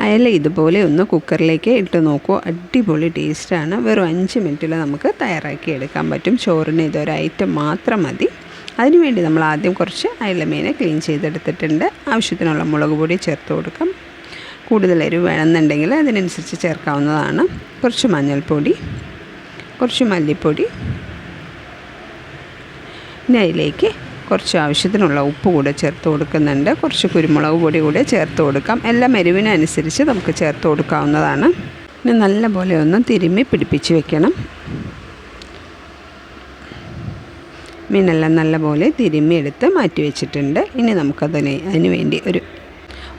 അയല ഇതുപോലെ ഒന്ന് കുക്കറിലേക്ക് ഇട്ട് നോക്കൂ. അടിപൊളി ടേസ്റ്റാണ്. വെറും അഞ്ച് മിനിറ്റിൽ നമുക്ക് തയ്യാറാക്കി എടുക്കാൻ പറ്റും. ചോറിന് ഇതൊരു ഐറ്റം മാത്രം മതി. അതിനുവേണ്ടി നമ്മൾ ആദ്യം കുറച്ച് അയലമീനെ ക്ലീൻ ചെയ്തെടുത്തിട്ടുണ്ട്. ആവശ്യത്തിനുള്ള മുളക് പൊടി ചേർത്ത് കൊടുക്കാം. കൂടുതൽ എരിവ് വേണമെന്നുണ്ടെങ്കിൽ അതിനനുസരിച്ച് ചേർക്കാവുന്നതാണ്. കുറച്ച് മഞ്ഞൾപ്പൊടി കുറച്ച് മല്ലിപ്പൊടി. ഇനി അതിലേക്ക് കുറച്ച് ആവശ്യത്തിനുള്ള ഉപ്പ് കൂടെ ചേർത്ത് കൊടുക്കുന്നുണ്ട്. കുറച്ച് കുരുമുളക് പൊടി കൂടെ ചേർത്ത് കൊടുക്കാം. എല്ലാം എരിവിനനുസരിച്ച് നമുക്ക് ചേർത്ത് കൊടുക്കാവുന്നതാണ്. ഇനി നല്ലപോലെ ഒന്ന് തിരുമ്മി പിടിപ്പിച്ച് വെക്കണം. മീനെല്ലാം നല്ലപോലെ തിരുമ്മി എടുത്ത് മാറ്റി വെച്ചിട്ടുണ്ട്. ഇനി നമുക്കതിന് അതിന് വേണ്ടി ഒരു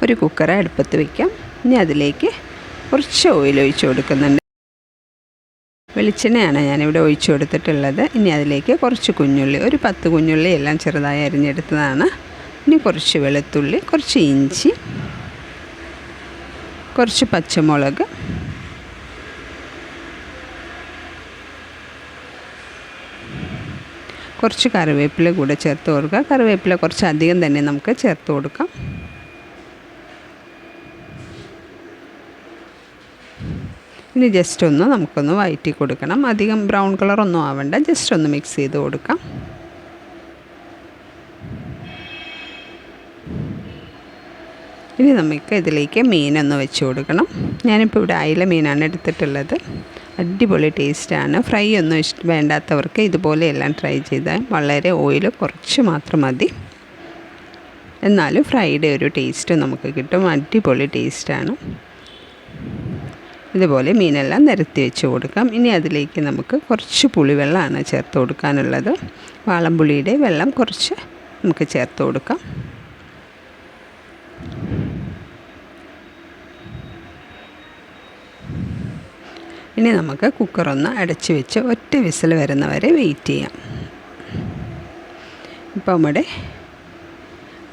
ഒരു കുക്കർ അടുപ്പത്ത് വയ്ക്കാം ഇനി അതിലേക്ക് കുറച്ച് ഓയിൽ ഒഴിച്ച് കൊടുക്കുന്നുണ്ട്. വെളിച്ചെണ്ണയാണ് ഞാനിവിടെ ഒഴിച്ചു കൊടുത്തിട്ടുള്ളത്. ഇനി അതിലേക്ക് കുറച്ച് കുഞ്ഞുള്ളി ഒരു പത്ത് കുഞ്ഞുള്ളി എല്ലാം ചെറുതായി അരിഞ്ഞെടുത്തതാണ്. ഇനി കുറച്ച് വെളുത്തുള്ളി കുറച്ച് ഇഞ്ചി കുറച്ച് പച്ചമുളക് കുറച്ച് കറിവേപ്പില കൂടെ ചേർത്ത് കൊടുക്കുക. കറിവേപ്പില കുറച്ച് അധികം തന്നെ നമുക്ക് ചേർത്ത് കൊടുക്കാം. ഇനി ജസ്റ്റ് ഒന്ന് നമുക്കൊന്ന് വയറ്റി കൊടുക്കണം. അധികം ബ്രൗൺ കളറൊന്നും ആവണ്ട. ജസ്റ്റ് ഒന്ന് മിക്സ് ചെയ്ത് കൊടുക്കാം. ഇനി നമുക്ക് ഇതിലേക്ക് മീനൊന്ന് വെച്ച് കൊടുക്കണം. ഞാനിപ്പോൾ ഇവിടെ അയില മീനാണ് എടുത്തിട്ടുള്ളത്. അടിപൊളി ടേസ്റ്റാണ് ഫ്രൈ ഒന്നും ഇഷ്ട വേണ്ടാത്തവർക്ക് ഇതുപോലെയെല്ലാം ട്രൈ ചെയ്താൽ വളരെ ഓയിൽ കുറച്ച് മാത്രം മതി. എന്നാലും ഫ്രൈയുടെ ഒരു ടേസ്റ്റ് നമുക്ക് കിട്ടും. അടിപൊളി ടേസ്റ്റാണ് ഇതുപോലെ മീനെല്ലാം നിരത്തി വെച്ച് കൊടുക്കാം. ഇനി അതിലേക്ക് നമുക്ക് കുറച്ച് പുളിവെള്ളമാണ് ചേർത്ത് കൊടുക്കാനുള്ളത്. വാളംപുളിയുടെ വെള്ളം കുറച്ച് നമുക്ക് ചേർത്ത് കൊടുക്കാം. ഇനി നമുക്ക് കുക്കറൊന്ന് അടച്ച് വെച്ച് ഒറ്റ വിസിൽ വരുന്നവരെ വെയിറ്റ് ചെയ്യാം. ഇപ്പം നമ്മുടെ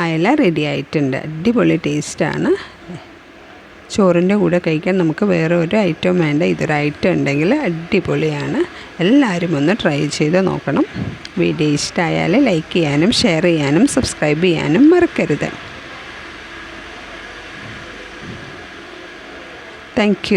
അയല റെഡി ആയിട്ടുണ്ട്. അടിപൊളി ടേസ്റ്റാണ് ചോറിന്റെ കൂടെ കഴിക്കാൻ നമുക്ക് വേറെ ഒരു ഐറ്റം വേണ്ട. ഇതൊരു ഐറ്റം ഉണ്ടെങ്കിൽ അടിപൊളിയാണ്. എല്ലാവരും ഒന്ന് ട്രൈ ചെയ്ത് നോക്കണം. വീഡിയോ ഇഷ്ടമായാൽ ലൈക്ക് ചെയ്യാനും ഷെയർ ചെയ്യാനും സബ്സ്ക്രൈബ് ചെയ്യാനും മറക്കരുത്. താങ്ക്